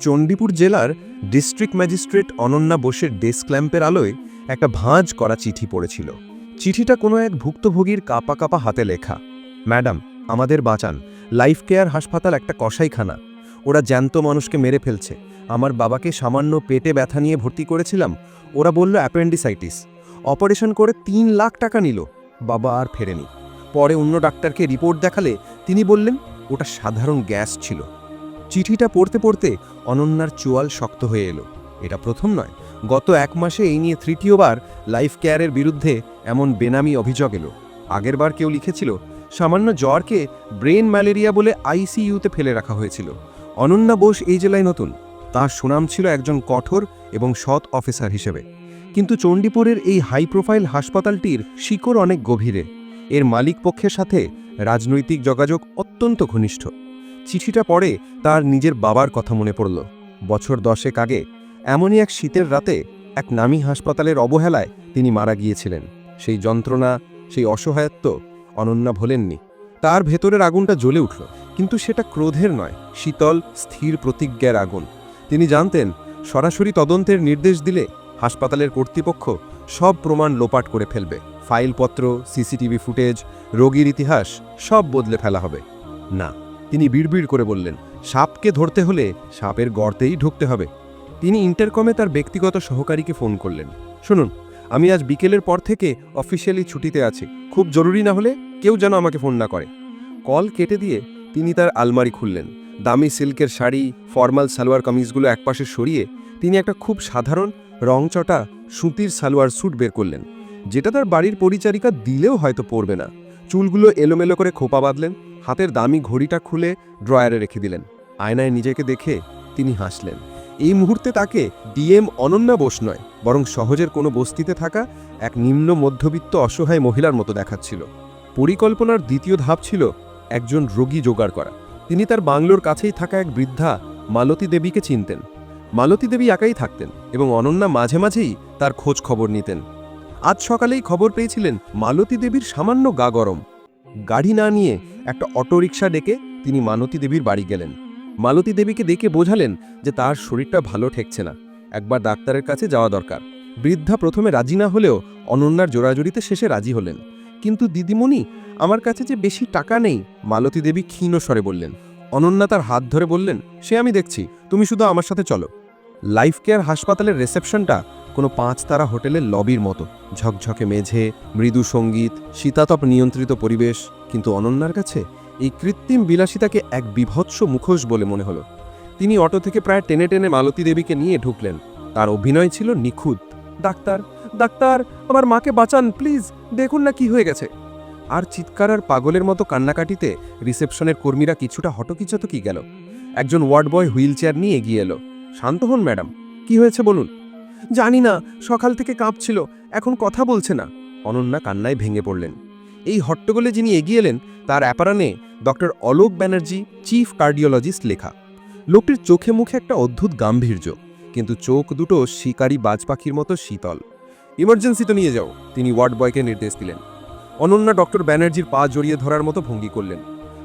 চণ্ডীপুর জেলার district magistrate Ananya বোসের desk ল্যাম্পের আলোয় একটা ভাঁজ করা চিঠি পড়েছিল। চিঠিটা কোনো এক ভুক্তভোগীর কাপা কাপা হাতে লেখা, ম্যাডাম, আমাদের বাঁচান। লাইফ কেয়ার হাসপাতাল একটা কসাইখানা। ওরা জ্যান্ত মানুষকে মেরে ফেলছে। আমার বাবাকে সামান্য পেটে ব্যথা নিয়ে ভর্তি করেছিলাম। ওরা বলল অ্যাপেন্ডিসাইটিস। অপারেশন করে তিন লাখ টাকা নিল। বাবা আর ফেরেনি। পরে অন্য ডাক্তারকে রিপোর্ট দেখালে তিনি বললেন, ওটা সাধারণ গ্যাস ছিল। চিঠিটা পড়তে পড়তে অনন্যার চোয়াল শক্ত হয়ে এলো। এটা প্রথম নয়। গত এক মাসে এই নিয়ে তৃতীয়বার লাইফ কেয়ারের বিরুদ্ধে এমন বেনামি অভিযোগ এলো। আগেরবার কেউ লিখেছিল, সামান্য জ্বরকে ব্রেন ম্যালেরিয়া বলে আইসিইউতে ফেলে রাখা হয়েছিল। অনন্যা বোস এই জেলায় নতুন। তার সুনাম ছিল একজন কঠোর এবং সৎ অফিসার হিসেবে। কিন্তু চণ্ডীপুরের এই হাই প্রোফাইল হাসপাতালটির শিকড় অনেক গভীরে। এর মালিক পক্ষের সাথে রাজনৈতিক যোগাযোগ অত্যন্ত ঘনিষ্ঠ। চিঠিটা পড়ে তার নিজের বাবার কথা মনে পড়ল। বছর দশেক আগে, এমনই এক শীতের রাতে এক নামী হাসপাতালের অবহেলায় তিনি মারা গিয়েছিলেন। সেই যন্ত্রণা, সেই অসহায়ত্ব অনন্যা ভোলেননি। তার ভেতরের আগুনটা জ্বলে উঠল, কিন্তু সেটা ক্রোধের নয়, শীতল, স্থির প্রতিজ্ঞার আগুন। তিনি জানতেন, সরাসরি তদন্তের নির্দেশ দিলে হাসপাতালের কর্তৃপক্ষ সব প্রমাণ লোপাট করে ফেলবে। ফাইলপত্র, সিসিটিভি ফুটেজ, রোগীর ইতিহাস সব বদলে ফেলা হবে। না। তিনি বিড়বিড় করে বললেন, সাপকে ধরতে হলে সাপের গর্তেই ঢুকতে হবে। তিনি ইন্টারকমে তার ব্যক্তিগত সহকারীকে ফোন করলেন, শুনুন, আমি আজ বিকেলের পর থেকে অফিসিয়ালি ছুটিতে আছি। খুব জরুরি না হলে কেউ যেন আমাকে ফোন না করে। কল কেটে দিয়ে তিনি তার আলমারি খুললেন। দামি সিল্কের শাড়ি, ফর্মাল সালোয়ার কামিজগুলো একপাশে সরিয়ে তিনি একটা খুব সাধারণ রংচটা সুতির সালোয়ার স্যুট বের করলেন, যেটা তার বাড়ির পরিচারিকা দিলেও হয়তো পরবে না। চুলগুলো এলোমেলো করে খোপা বাঁধলেন হাতের দামি ঘড়িটা খুলে ড্রয়ারে রেখে দিলেন। আয়নায় নিজেকে দেখে তিনি হাসলেন। এই মুহূর্তে তাকে ডিএম অনন্যা বোস নয়, বরং সহজের কোনো বস্তিতে থাকা এক নিম্ন মধ্যবিত্ত অসহায় মহিলার মতো দেখাচ্ছিল। পরিকল্পনার দ্বিতীয় ধাপ ছিল একজন রোগী জোগাড় করা। তিনি তার বাংলোর কাছেই থাকা এক বৃদ্ধা মালতী দেবীকে চিনতেন। মালতী দেবী একাই থাকতেন এবং অনন্যা মাঝে মাঝেই তার খোঁজ খবর নিতেন। আজ সকালেই খবর পেয়েছিলেন মালতী দেবীর সামান্য গা গরম। গাড়ি না নিয়ে একটা অটোরিকশা ডেকে তিনি মালতী দেবীর বাড়ি গেলেন। মালতী দেবীকে দেখে বোঝালেন যে তার শরীরটা ভালো ঠেকছে না। একবার ডাক্তারের কাছে যাওয়া দরকার। বৃদ্ধা প্রথমে রাজি না হলেও অনন্যার জোড়াজুড়িতে শেষে রাজি হলেন। কিন্তু দিদিমণি, আমার কাছে যে বেশি টাকা নেই, মালতী দেবী ক্ষীণ স্বরে বললেন। অনন্যা তার হাত ধরে বললেন, সে আমি দেখছি। তুমি শুধু আমার সাথে চলো। লাইফ কেয়ার হাসপাতালের রিসেপশনটা কোনো পাঁচ তারা হোটেলের লবির মতো। ঝকঝকে মেঝে, মৃদু সংগীত, শীতাতপ নিয়ন্ত্রিত পরিবেশ। কিন্তু অনন্যার কাছে এই কৃত্রিম বিলাসিতাকে এক বিভৎস মুখোশ বলে মনে হলো। তিনি অটো থেকে প্রায় টেনে টেনে মালতী দেবীকে নিয়ে ঢুকলেন। তার অভিনয় ছিল নিখুঁত। ডাক্তার ডাক্তার, আমার মাকে বাঁচান, প্লিজ, দেখুন না কি হয়ে গেছে। আর চিৎকার আর পাগলের মতো কান্নাকাটিতে রিসেপশনের কর্মীরা কিছুটা হটকিচতকি গেল। একজন ওয়ার্ড বয় হুইল চেয়ার নিয়ে এগিয়ে এলো। শান্ত হন, ম্যাডাম। কি হয়েছে বলুন? জানি না, সকাল থেকে কাঁপছিল, এখন কথা বলছে না। অনন্যা কান্নায় ভেঙে পড়লেন। এই হট্টগোলে যিনি এগিয়ে এলেন, তার অ্যাপারানে doctor Alok Banerjee, chief cardiologist লেখা। লোকটির চোখে মুখে একটা অদ্ভুত গাম্ভীর্য, কিন্তু চোখ দুটো শিকারী বাজ পাখির মতো শীতল। ইমার্জেন্সিতে নিয়ে যাও, তিনি ওয়ার্ড বয়কে নির্দেশ দিলেন। অনন্যা ডক্টর ব্যানার্জির পা জড়িয়ে ধরার মতো ভঙ্গি করলেন।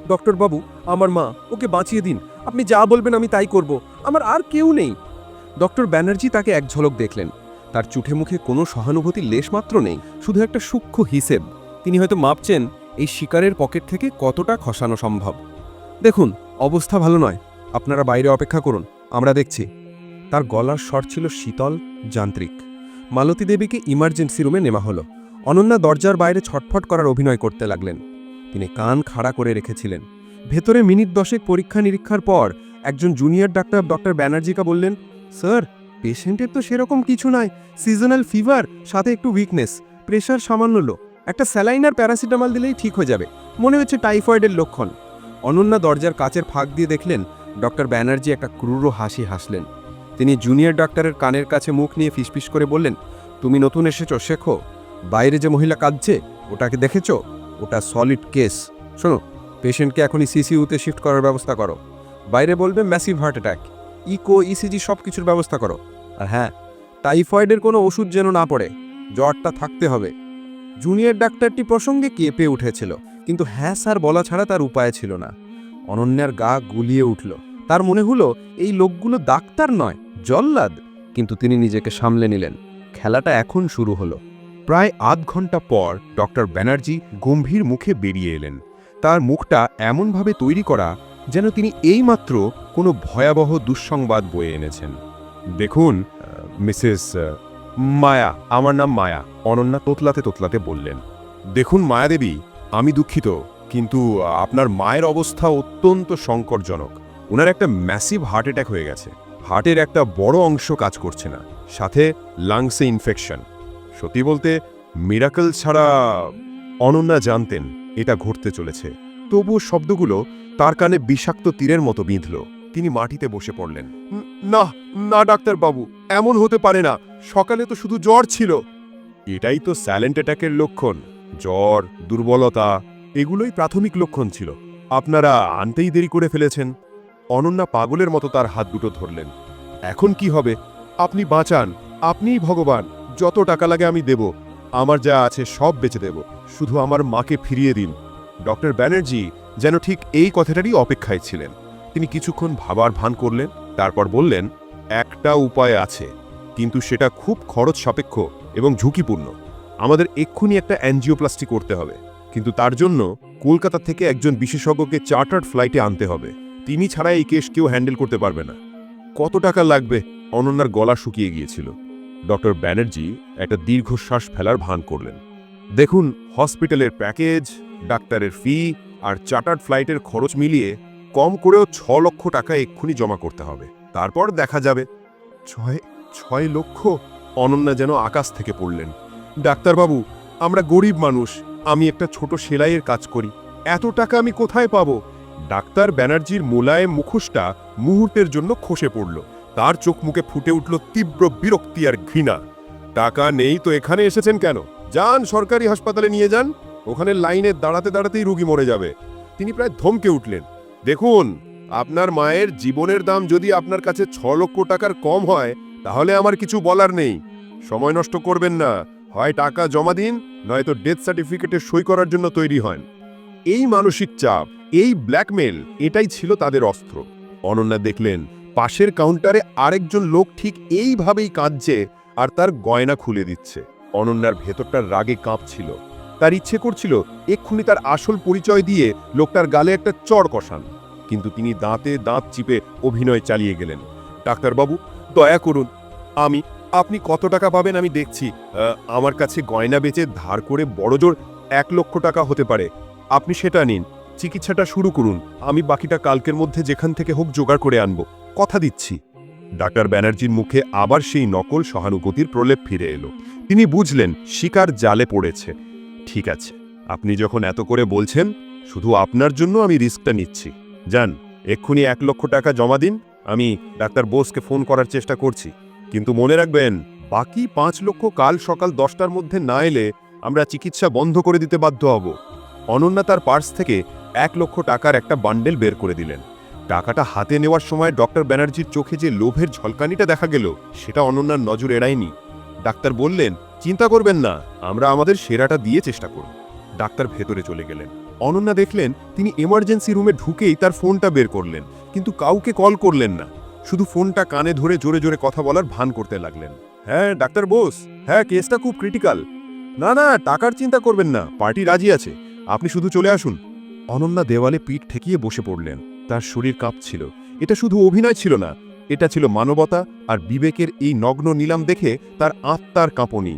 ডক্টর বাবু আমার মা, ওকে বাঁচিয়ে দিন আপনি যা বলবেন আমি তাই করব। আমার আর কেউ নেই। ডক্টর ব্যানার্জি তাকে এক ঝলক দেখলেন। তার চুঠে মুখে কোনো সহানুভূতির লেশমাত্র নেই, শুধু একটা সূক্ষ্ম হিসেব। তিনি হয়তো মাপছেন, এই শিকারের পকেট থেকে কতটা খসানো সম্ভব। দেখুন, অবস্থা ভালো নয়। আপনারা বাইরে অপেক্ষা করুন, আমরা দেখছি। তার গলার স্বর ছিল শীতল, যান্ত্রিক। মালতী দেবীকে ইমার্জেন্সি রুমে নেওয়া হলো। অনন্যা দরজার বাইরে ছটফট করার অভিনয় করতে লাগলেন। তিনি কান খাড়া করে রেখেছিলেন। ভেতরে মিনিট দশেক পরীক্ষা নিরীক্ষার পর একজন জুনিয়র ডাক্তার ডক্টর ব্যানার্জিকা বললেন স্যার পেশেন্টের তো সেরকম কিছু নাই। সিজনাল ফিভার সাথে একটু উইকনেস প্রেশার সামান্য লো একটা স্যালাইন আর প্যারাসিটামল দিলেই ঠিক হয়ে যাবে। মনে হচ্ছে টাইফয়েডের লক্ষণ। অনন্যা দরজার কাচের ফাঁক দিয়ে দেখলেন ডক্টর ব্যানার্জি একটা ক্রুর হাসি হাসলেন। তিনি জুনিয়র ডাক্তারের কানের কাছে মুখ নিয়ে ফিসফিস করে বললেন, তুমি নতুন এসেছ, শেখো। বাইরে যে মহিলা কাঁদছে, ওটাকে দেখেছ? ওটা সলিড কেস শোনো পেশেন্টকে এখনই সিসিউতে শিফট করার ব্যবস্থা করো। বাইরে বলবে massive heart attack echo ECG সব কিছুর ব্যবস্থা করো। আর হ্যাঁ টাইফয়েডের কোনো ওষুধ যেন না পড়ে, জ্বরটা থাকতে হবে। জুনিয়র ডাক্তারটি প্রসঙ্গে কেঁপে উঠেছিল, কিন্তু হ্যাঁ স্যার, বলা ছাড়া তার উপায় ছিল না। অনন্যার গা গুলিয়ে উঠল। তার মনে হলো, এই লোকগুলো ডাক্তার নয়, জল্লাদ। কিন্তু তিনি নিজেকে সামলে নিলেন। খেলাটা এখন শুরু হলো। প্রায় আধ ঘণ্টা পর ডক্টর ব্যানার্জি গম্ভীর মুখে বেরিয়ে এলেন। তার মুখটা এমনভাবে তৈরি করা যেন তিনি এইমাত্র কোনো ভয়াবহ দুঃসংবাদ বয়ে এনেছেন। দেখুন মিসেস মায়া, আমার নাম মায়া। অনন্যা তোতলাতে তোতলাতে বললেন, দেখুন মায়াদেবী আমি দুঃখিত, কিন্তু আপনার মায়ের অবস্থা অত্যন্ত সংকটজনক। ওনার একটা ম্যাসিভ হার্ট অ্যাটাক হয়ে গেছে। হার্টের একটা বড় অংশ কাজ করছে না। সাথে লাংসে ইনফেকশন। সত্যি বলতে, মিরাকল ছাড়া অনন্যা জানতেন এটা ঘটতে চলেছে। তবুও শব্দগুলো তার কানে বিষাক্ত তীরের মতো বিঁধল। তিনি মাটিতে বসে পড়লেন। না না ডাক্তার বাবু এমন হতে পারে না। সকালে তো শুধু জ্বর ছিল। এটাই তো স্যালেন্ট অ্যাটাকের লক্ষণ। জ্বর, দুর্বলতা, এগুলোই প্রাথমিক লক্ষণ ছিল। আপনারা আনতেই দেরি করে ফেলেছেন। অনন্যা পাগলের মতো তার হাত দুটো ধরলেন। এখন কি হবে? আপনি বাঁচান। আপনিই ভগবান। যত টাকা লাগে আমি দেব। আমার যা আছে সব বেচে দেব। শুধু আমার মাকে ফিরিয়ে দিন। ডক্টর ব্যানার্জি যেন ঠিক এই কথাটারই অপেক্ষায় ছিলেন। তিনি কিছুক্ষণ ভাবার ভান করলেন, তারপর বললেন, একটা উপায় আছে, কিন্তু সেটা খুব খরচ সাপেক্ষ এবং ঝুঁকিপূর্ণ। আমাদের এক্ষুনি একটা অ্যানজিওপ্লাস্টি করতে হবে, কিন্তু তার জন্য কলকাতা থেকে একজন বিশেষজ্ঞকে চার্টার্ড ফ্লাইটে আনতে হবে। তিনি ছাড়া এই কেস কেউ হ্যান্ডেল করতে পারবে না। কত টাকা লাগবে? অনন্যার গলা শুকিয়ে গিয়েছিল। ডক্টর ব্যানার্জি একটা দীর্ঘশ্বাস ফেলার ভান করলেন। দেখুন, হসপিটালের প্যাকেজ, ডাক্তারের ফি আর চার্টার্ড ফ্লাইটের খরচ মিলিয়ে কম করেও ছ লক্ষ টাকা এক্ষুনি জমা করতে হবে। তারপর দেখা যাবে, ছয় ছয় লক্ষ? অনন্যা যেন আকাশ থেকে পড়লেন। ডাক্তারবাবু, আমরা গরিব মানুষ, আমি একটা ছোট সেলাইয়ের কাজ করি। এত টাকা আমি কোথায় পাবো? ডাক্তার ব্যানার্জির মোলায়েম মুখোশটা মুহূর্তের জন্য খসে পড়ল। তার চোখ মুখে ফুটে উঠল তীব্র বিরক্তি আর ঘৃণা। টাকা নেই তো এখানে এসেছেন কেন? যান, সরকারি হাসপাতালে নিয়ে যান। ওখানে লাইনে দাঁড়াতে দাঁড়াতেই রুগী মরে যাবে। তিনি প্রায় ধমকে উঠলেন, দেখুন, আপনার মায়ের জীবনের দাম যদি আপনার কাছে ছ লক্ষ টাকার কম হয়, তাহলে আমার কিছু বলার নেই। সময় নষ্ট করবেন না। হয় টাকা জমা দিন, নয়তো ডেথ সার্টিফিকেটে সই করার জন্য তৈরি হন। এই মানসিক চাপ, এই ব্ল্যাকমেল, এটাই ছিল তাদের অস্ত্র। অনন্যা দেখলেন পাশের কাউন্টারে আরেকজন লোক ঠিক এইভাবেই কাঁদছে আর তার গয়না খুলে দিচ্ছে। অনন্যার ভেতরটার রাগে কাঁপছিল। তার ইচ্ছে করছিল এক্ষুনি তার আসল পরিচয় দিয়ে লোকটার গালে একটা চড় কষান। কিন্তু তিনি দাঁতে দাঁত চিপে অভিনয় চালিয়ে গেলেন। ডাক্তারবাবু, দয়া করুন, আমি, আপনি কত টাকা পাবেন আমি দেখছি। আমার কাছে গয়না বেচে ধার করে বড়জোর এক লক্ষ টাকা হতে পারে। আপনি সেটা নিন, চিকিৎসাটা শুরু করুন। আমি বাকিটা কালকের মধ্যে যেখান থেকে হোক জোগাড় করে আনব। কথা দিচ্ছি। ডাক্তার ব্যানার্জির মুখে আবার সেই নকল সহানুভূতির প্রলেপ ফিরে এলো। তিনি বুঝলেন, শিকার জালে পড়েছে। ঠিক আছে, আপনি যখন এত করে বলছেন, শুধু আপনার জন্য আমি রিস্কটা নিচ্ছি। যান, এক্ষুনি এক লক্ষ টাকা জমা দিন, আমি ডাক্তার বোসকে ফোন করার চেষ্টা করছি। কিন্তু মনে রাখবেন, বাকি পাঁচ লক্ষ কাল সকাল দশটার মধ্যে না এলে আমরা চিকিৎসা বন্ধ করে দিতে বাধ্য হব। অনন্যা তার পার্স থেকে এক লক্ষ টাকার একটা বান্ডেল বের করে দিলেন। টাকাটা হাতে নেওয়ার সময় ডক্টর ব্যানার্জির চোখে যে লোভের ঝলকানিটা দেখা গেল, সেটা অনন্যার নজর এড়ায়নি। ডাক্তার বললেন, চিন্তা করবেন না, আমরা আমাদের সেরাটা দিয়ে চেষ্টা করব। ডাক্তার ভেতরে চলে গেলেন। অনন্যা দেখলেন, তিনি এমার্জেন্সি রুমে ঢুকেই তার ফোনটা বের করলেন, কিন্তু কাউকে কল করলেন না। শুধু ফোনটা কানে ধরে জোরে জোরে কথা বলার ভান করতে লাগলেন। হ্যাঁ ডাক্তার বোস হ্যাঁ কেসটা খুব ক্রিটিক্যাল না না, টাকার চিন্তা করবেন না পার্টি রাজি আছে। আপনি শুধু চলে আসুন। অনন্যা দেওয়ালে পিঠ ঠেকিয়ে বসে পড়লেন। তার শরীর কাঁপছিল। এটা শুধু অভিনয় ছিল না, এটা ছিল মানবতা আর বিবেকের এই নগ্ন নিলাম দেখে তার আত্মার কাঁপনি।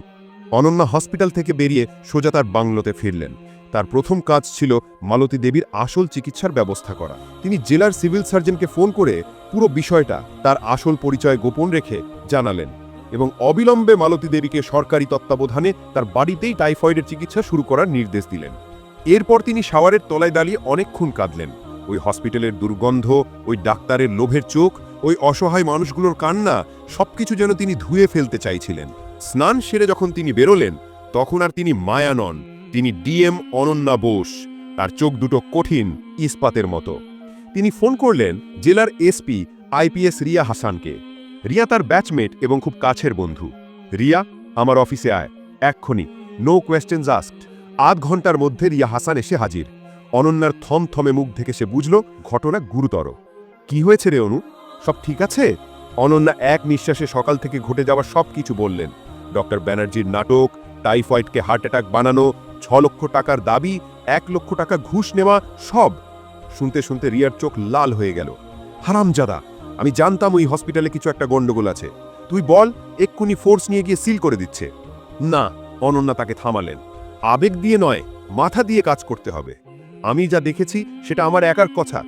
অনন্যা হসপিটাল থেকে বেরিয়ে সোজা তার বাংলোতে ফিরলেন। তার প্রথম কাজ ছিল মালতী দেবীর আসল চিকিৎসার ব্যবস্থা করা। তিনি জেলার সিভিল সার্জনকে ফোন করে পুরো বিষয়টা তার আসল পরিচয় গোপন রেখে জানালেন এবং অবিলম্বে মালতী দেবীকে সরকারি তত্ত্বাবধানে তার বাড়িতেই টাইফয়েডের চিকিৎসা শুরু করার নির্দেশ দিলেন। এরপর তিনি শাওয়ারের তলায় দাঁড়িয়ে অনেকক্ষণ কাঁদলেন। ওই হসপিটালের দুর্গন্ধ, ওই ডাক্তারের লোভের চোখ, ওই অসহায় মানুষগুলোর কান্না, সবকিছু যেন তিনি ধুয়ে ফেলতে চাইছিলেন। স্নান সেরে যখন তিনি বেরোলেন, তখন আর তিনি মায়া নন। তিনি ডিএম অনন্যা বোস। তার চোখ দুটো কঠিন, ইস্পাতের মতো। তিনি ফোন করলেন জেলার এসপি আইপিএস রিয়া হাসানকে। রিয়া তার ব্যাচমেট এবং খুব কাছের বন্ধু। রিয়া, আমার অফিসে আয়। এক্ষুনি। No questions asked. আধ ঘণ্টার মধ্যে রিয়া হাসান এসে হাজির। অনন্যার থমথমে মুখ থেকে সে বুঝল, ঘটনা গুরুতর। কি হয়েছে রে অনু? সব ঠিক আছে? অনন্যা এক নিঃশ্বাসে সকাল থেকে ঘটে যাওয়া সব কিছু বললেন। ডক্টর ব্যানার্জির নাটক, টাইফয়েডকে হার্ট অ্যাটাক বানানো, ছ লক্ষ টাকার দাবি, এক লক্ষ টাকা ঘুষ নেওয়া, সব। শুনতে শুনতে রিয়ার চোখ লাল হয়ে গেল। হারামজাদা, আমি জানতাম ওই হসপিটালে কিছু একটা গণ্ডগোল আছে। তুই বল, এক্ষুনি ফোর্স নিয়ে গিয়ে সিল করে দিচ্ছে। না, অনন্যা তাকে থামালেন। আবেগ দিয়ে নয়, মাথা দিয়ে কাজ করতে হবে। আমি যা দেখেছি সেটা আমার একার কথা।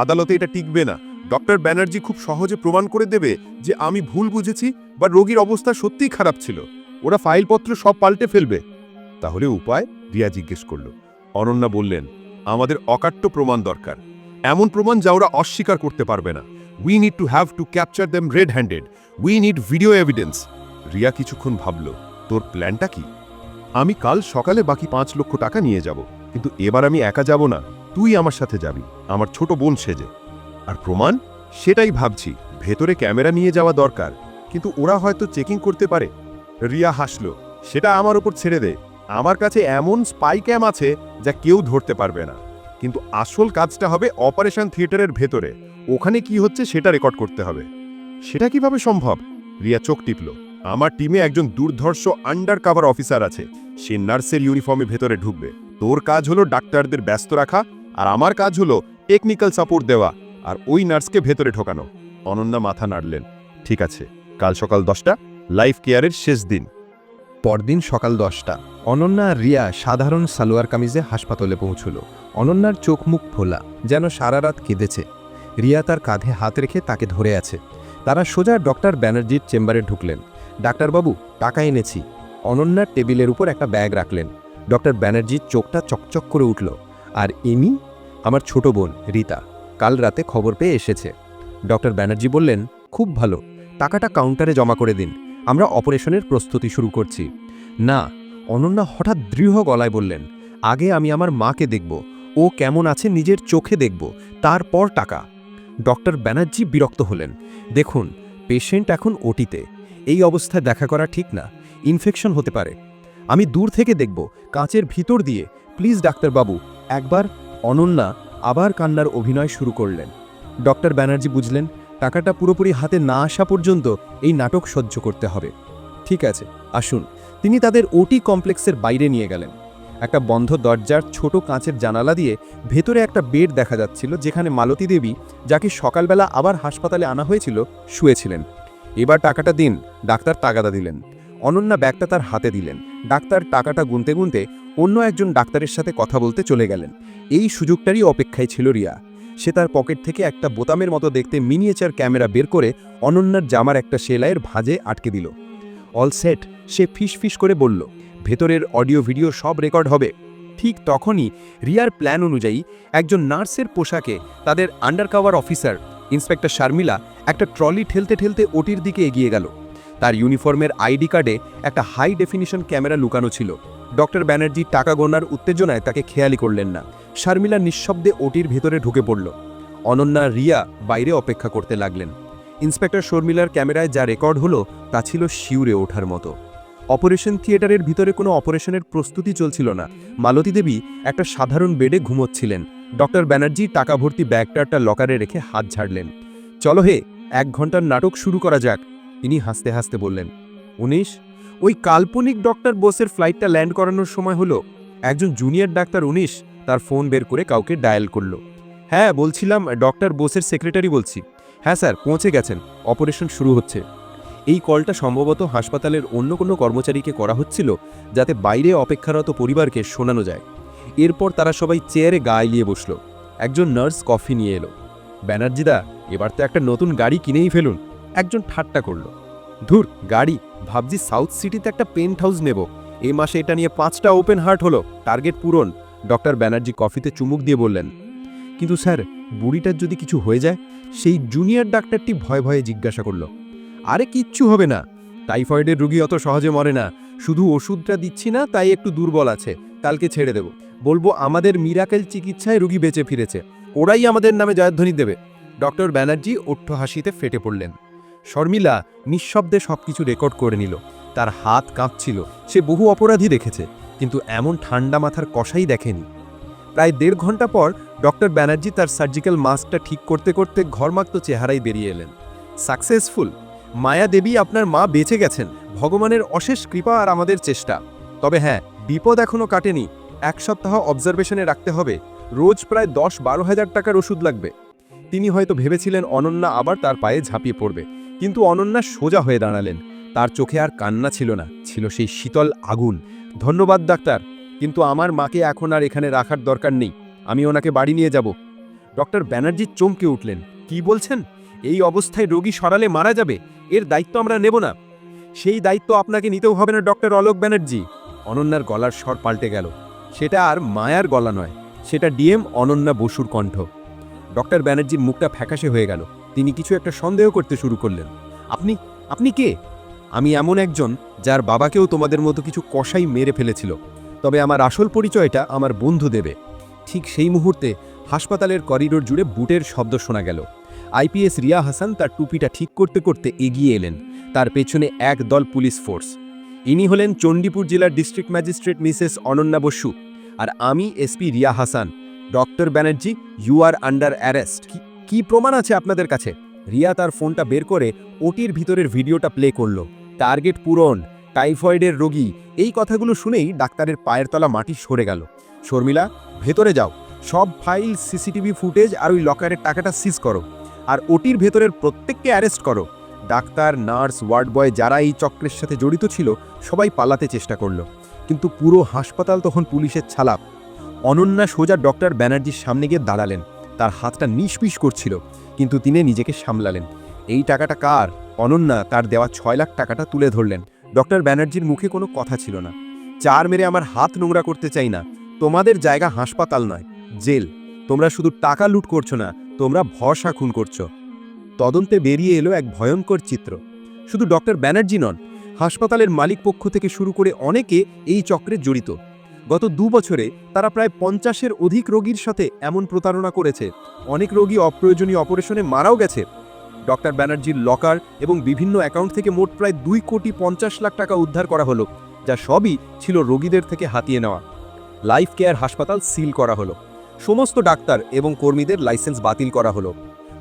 আদালতে এটা টিকবে না। ডক্টর ব্যানার্জি খুব সহজে প্রমাণ করে দেবে যে আমি ভুল বুঝেছি বা রোগীর অবস্থা সত্যিই খারাপ ছিল। ওরা ফাইলপত্র সব পাল্টে ফেলবে। তাহলে উপায়? রিয়া জিজ্ঞেস করল। অনন্যা বললেন, আমাদের অকাট্য প্রমাণ দরকার। এমন প্রমাণ যা ওরা অস্বীকার করতে পারবে না। We need to have to capture them red handed we need video evidence Riya কিছুক্ষণ ভাবল, তোর প্ল্যানটা কি? আমি কাল সকালে বাকি পাঁচ লক্ষ টাকা নিয়ে যাব। কিন্তু এবার আমি একা যাব না। তুই আমার সাথে যাবি। আমার ছোট বোন সেজে। আর প্রমাণ? সেটাই ভাবছি। ভেতরে ক্যামেরা নিয়ে যাওয়া দরকার। কিন্তু ওরা হয়তো চেকিং করতে পারে। রিয়া হাসল। সেটা আমার উপর ছেড়ে দে। আমার কাছে এমন স্পাই ক্যাম আছে যা কেউ ধরতে পারবে না। কিন্তু আসল কাজটা হবে অপারেশন থিয়েটারের ভেতরে। ওখানে কি হচ্ছে সেটা রেকর্ড করতে হবে। সেটা কীভাবে সম্ভব? রিয়া চোখ টিপল। আমার টিমে একজন দুর্ধর্ষ আন্ডার কাভার অফিসার আছে। সে নার্সের ইউনিফর্মে ভেতরে ঢুকবে। তোর কাজ হলো ডাক্তারদের ব্যস্ত রাখা আর আমার কাজ হলো টেকনিক্যাল সাপোর্ট দেওয়া আর ওই নার্সকে ভেতরে ঢোকানো। অনন্যা মাথা নাড়লেন। ঠিক আছে, কাল সকাল দশটা লাইফ কেয়ারের শেষ দিন। পরদিন সকাল দশটা, অনন্যা আর রিয়া সাধারণ সালোয়ার কামিজে হাসপাতালে পৌঁছল। অনন্যার চোখ মুখ ফোলা, যেন সারা রাত কেঁদেছে। রিয়া তার কাঁধে হাত রেখে তাকে ধরে আছে। তারা সোজা ডক্টর ব্যানার্জির চেম্বারে ঢুকলেন। ডাক্তারবাবু, টাকা এনেছি। অনন্যার টেবিলের উপর একটা ব্যাগ রাখলেন। ডক্টর ব্যানার্জির চোখটা চকচক করে উঠল। আর ইনি আমার ছোট বোন, রীতা, কাল রাতে খবর পেয়ে এসেছে। ডক্টর ব্যানার্জি বললেন, খুব ভালো। টাকাটা কাউন্টারে জমা করে দিন। আমরা অপারেশনের প্রস্তুতি শুরু করছি। না, অনন্যা হঠাৎ দৃঢ় গলায় বললেন, আগে আমি আমার মাকে দেখব। ও কেমন আছে নিজের চোখে দেখব। তারপর টাকা। ডক্টর ব্যানার্জি বিরক্ত হলেন, দেখুন, পেশেন্ট এখন ওটিতে। এই অবস্থায় দেখা করা ঠিক না। ইনফেকশন হতে পারে। আমি দূর থেকে দেখব, কাঁচের ভিতর দিয়ে। প্লিজ, ডাক্তারবাবু, একবার অনন্যা আবার কান্নার অভিনয় শুরু করলেন। ডক্টর ব্যানার্জি বুঝলেন, টাকাটা পুরোপুরি হাতে না আসা পর্যন্ত এই নাটক সহ্য করতে হবে। ঠিক আছে, আসুন। তিনি তাদের ওটি কমপ্লেক্সের বাইরে নিয়ে গেলেন। একটা বন্ধ দরজার ছোট কাঁচের জানালা দিয়ে ভেতরে একটা বেড দেখা যাচ্ছিল, যেখানে মালতী দেবী, যাকে সকালবেলা আবার হাসপাতালে আনা হয়েছিল, শুয়েছিলেন। এবার টাকাটা দিন, ডাক্তার তাগাদা দিলেন। অনন্যা ব্যাগটা তার হাতে দিলেন। ডাক্তার টাকাটা গুনতে গুনতে অন্য একজন ডাক্তারের সাথে কথা বলতে চলে গেলেন। এই সুযোগটারই অপেক্ষায় ছিল রিয়া। সে তার পকেট থেকে একটা বোতামের মতো দেখতে মিনিয়েচার ক্যামেরা বের করে অনন্যার জামার একটা সেলাইয়ের ভাঁজে আটকে দিল। অল সেট, সে ফিস ফিস করে বলল। ভেতরের অডিও ভিডিও সব রেকর্ড হবে। ঠিক তখনই রিয়ার প্ল্যান অনুযায়ী একজন নার্সের পোশাকে তাদের আন্ডারকাভার অফিসার, ইন্সপেক্টর শারমিলা, একটা ট্রলি ঠেলতে ঠেলতে ওটির দিকে এগিয়ে গেল। তার ইউনিফর্মের আইডি কার্ডে একটা হাই ডেফিনিশন ক্যামেরা লুকানো ছিল। ডক্টর ব্যানার্জি টাকা গোনার উত্তেজনায় তাকে খেয়ালি করলেন না। শারমিলা নিঃশব্দে ওটির ভেতরে ঢুকে পড়ল। অনন্যা রিয়া বাইরে অপেক্ষা করতে লাগলেন। ইন্সপেক্টর শর্মিলার ক্যামেরায় যা রেকর্ড হলো, তা ছিল শিউরে ওঠার মতো। অপারেশন থিয়েটারের ভিতরে কোনো অপারেশনের প্রস্তুতি চলছিল না। মালতী দেবী একটা সাধারণ বেডে ঘুমোচ্ছিলেন। ডক্টর ব্যানার্জি টাকা ভর্তি ব্যাগটা একটা লকারে রেখে হাত ঝাড়লেন। চলো হে, এক ঘণ্টার নাটক শুরু করা যাক। তিনি হাসতে হাসতে বললেন, উনিশ, ওই কাল্পনিক ডক্টর বোসের ফ্লাইটটা ল্যান্ড করানোর সময় হলো। একজন জুনিয়র ডাক্তার উনিশ তার ফোন বের করে কাউকে ডায়াল করল। হ্যাঁ বলছিলাম, ডক্টর বোসের সেক্রেটারি বলছি। হ্যাঁ স্যার, পৌঁছে গেছেন। অপারেশন শুরু হচ্ছে। এই কলটা সম্ভবত হাসপাতালের অন্য কোনো কর্মচারীকে করা হচ্ছিল, যাতে বাইরে অপেক্ষারত পরিবারকে শোনানো যায়। এরপর তারা সবাই চেয়ারে গা এলিয়ে বসল। একজন নার্স কফি নিয়ে এলো। ব্যানার্জিদা এবার তো একটা নতুন গাড়ি কিনেই ফেলুন। একজন ঠাট্টা করল। ধুর, গাড়ি, ভাবছি সাউথ সিটিতে একটা পেন্ট হাউস নেব। এ মাসে এটা নিয়ে পাঁচটা ওপেন হার্ট হলো, টার্গেট পূরণ। ডক্টর ব্যানার্জি কফিতে চুমুক দিয়ে বললেন, কিন্তু স্যার, বুড়িটার যদি কিছু হয়ে যায়, সেই জুনিয়র ডাক্তারটি ভয়ে ভয়ে জিজ্ঞাসা করল। আরে কিচ্ছু হবে না, টাইফয়েডের রুগী অত সহজে মরে না। শুধু ওষুধটা দিচ্ছি না, তাই একটু দুর্বল আছে, কালকে ছেড়ে দেব। বলব আমাদের মিরাকেল চিকিৎসায় রুগী বেঁচে ফিরেছে। ওরাই আমাদের নামে জয়ধ্বনি দেবে। ডক্টর ব্যানার্জি ওঠ্য হাসিতে ফেটে পড়লেন। শর্মিলা নিঃশব্দে সবকিছু রেকর্ড করে নিল। তার হাত কাঁপছিল। সে বহু অপরাধী দেখেছে, কিন্তু এমন ঠান্ডা মাথার কষাই দেখেনি। প্রায় দেড় ঘণ্টা পর ডক্টর ব্যানার্জি তার সার্জিক্যাল মাস্কটা ঠিক করতে করতে ঘরমাক্ত চেহারাই বেরিয়ে এলেন। সাকসেসফুল। মায়া দেবী আপনার মা বেঁচে গেছেন। ভগবানের অশেষ কৃপা আর আমাদের চেষ্টা। তবে হ্যাঁ বিপদ এখনও কাটেনি। এক সপ্তাহ অবজারভেশনে রাখতে হবে। রোজ প্রায় দশ বারো হাজার টাকার ওষুধ লাগবে। তিনি হয়তো ভেবেছিলেন অনন্যা আবার তার পায়ে ঝাঁপিয়ে পড়বে। কিন্তু অনন্যা সোজা হয়ে দাঁড়ালেন। তার চোখে আর কান্না ছিল না, ছিল সেই শীতল আগুন। ধন্যবাদ, ডাক্তার, কিন্তু আমার মাকে এখন আর এখানে রাখার দরকার নেই। আমি ওনাকে বাড়ি নিয়ে যাব। ডক্টর ব্যানার্জি চমকে উঠলেন। কি বলছেন? এই অবস্থায় রোগী সরালে মারা যাবে? এর দায়িত্ব আমরা নেব না। সেই দায়িত্ব আপনাকে নিতেও হবে না, ডক্টর অলোক ব্যানার্জি। অনন্যার গলার স্বর পাল্টে গেল। সেটা আর মায়ার গলা নয়, সেটা ডিএম অনন্যা বসুর কণ্ঠ। ডক্টর ব্যানার্জির মুখটা ফ্যাকাশে হয়ে গেল। তিনি কিছু একটা সন্দেহ করতে শুরু করলেন। আপনি আপনি কে? আমি এমন একজন যার বাবাকেও তোমাদের মতো কিছু কষাই মেরে ফেলেছিল। তবে আমার আসল পরিচয়টা আমার বন্ধু দেবে। ঠিক সেই মুহূর্তে হাসপাতালের করিডোর জুড়ে বুটের শব্দ শোনা গেল। আইপিএস রিয়া হাসান তার টুপিটা ঠিক করতে করতে এগিয়ে এলেন। তার পেছনে এক দল পুলিশ ফোর্স। ইনি হলেন চণ্ডীপুর জেলার district magistrate Mrs Ananya Basu. আর আমি SP Riya Hasan. Doctor Banerjee, you are under arrest. কি প্রমাণ আছে আপনাদের কাছে? রিয়া তার ফোনটা বের করে ওটির ভিতরের ভিডিওটা প্লে করল। টার্গেট পূরণ, টাইফয়েডের রোগী, এই কথাগুলো শুনেই ডাক্তারের পায়ের তলা মাটি সরে গেল। শর্মিলা, ভেতরে যাও। সব ফাইল, সিসিটিভি ফুটেজ আর ওই লকারের টাকাটা সিজ করো। আর ওটির ভেতরের প্রত্যেককে অ্যারেস্ট করো। ডাক্তার, নার্স, ওয়ার্ড বয় যারা এই চক্রের সাথে জড়িত ছিল, সবাই পালাতে চেষ্টা করল। কিন্তু পুরো হাসপাতাল তখন পুলিশের ছালাপ। অনন্যা সোজা ডক্টর ব্যানার্জির সামনে গিয়ে দাঁড়ালেন। তার হাতটা নিষ্পিস করছিল, কিন্তু তিনি নিজেকে সামলালেন। এই টাকাটা কার? অনন্যা তার দেওয়া ছয় লাখ টাকাটা তুলে ধরলেন। ডক্টর ব্যানার্জির মুখে কোনো কথা ছিল না। চার মেরে আমার হাত নোংরা করতে চাই না। তোমাদের জায়গা হাসপাতাল নয়, জেল। তোমরা শুধু টাকা লুট করছ না, তোমরা ভরসা খুন করছ। তদন্তে বেরিয়ে এলো এক ভয়ঙ্কর চিত্র। শুধু ডক্টর ব্যানার্জি নন, হাসপাতালের মালিক পক্ষ থেকে শুরু করে অনেকে এই চক্রে জড়িত। গত দু বছরে তারা প্রায় পঞ্চাশের অধিক রোগীর সাথে এমন প্রতারণা করেছে। অনেক রোগী অপ্রয়োজনীয় অপারেশনে মারাও গেছে। ডক্টর ব্যানার্জির লকার এবং বিভিন্ন অ্যাকাউন্ট থেকে মোট প্রায় দুই কোটি পঞ্চাশ লাখ টাকা উদ্ধার করা হলো, যা সবই ছিল রোগীদের থেকে হাতিয়ে নেওয়া। লাইফ কেয়ার হাসপাতাল সিল করা হলো। সমস্ত ডাক্তার এবং কর্মীদের লাইসেন্স বাতিল করা হলো।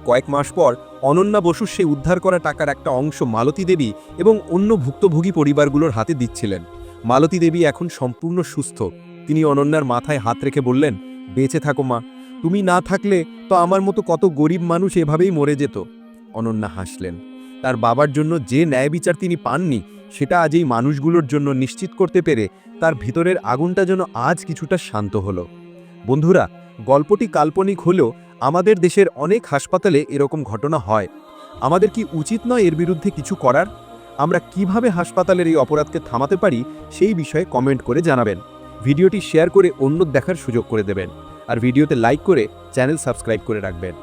কয়েক মাস পর অনন্যা বসু সেই উদ্ধার করা টাকার একটা অংশ মালতী দেবী এবং অন্য ভুক্তভোগী পরিবারগুলোর হাতে দিচ্ছিলেন। মালতী দেবী এখন সম্পূর্ণ সুস্থ। তিনি অনন্যার মাথায় হাত রেখে বললেন, বেঁচে থাকো মা। তুমি না থাকলে তো আমার মতো কত গরিব মানুষ এভাবেই মরে যেত। অনন্যা হাসলেন। তার বাবার জন্য যে ন্যায় বিচার তিনি পাননি, সেটা আজ এই মানুষগুলোর জন্য নিশ্চিত করতে পেরে তার ভিতরের আগুনটা যেন আজ কিছুটা শান্ত হলো। বন্ধুরা, গল্পটি কাল্পনিক হলেও আমাদের দেশের অনেক হাসপাতালে এরকম ঘটনা হয়। আমাদের কি উচিত নয় এর বিরুদ্ধে কিছু করার? আমরা কীভাবে হাসপাতালের এই অপরাধকে থামাতে পারি সেই বিষয়ে কমেন্ট করে জানাবেন। ভিডিওটি শেয়ার করে অন্য দেখার সুযোগ করে দেবেন। আর ভিডিওতে লাইক করে চ্যানেল সাবস্ক্রাইব করে রাখবেন।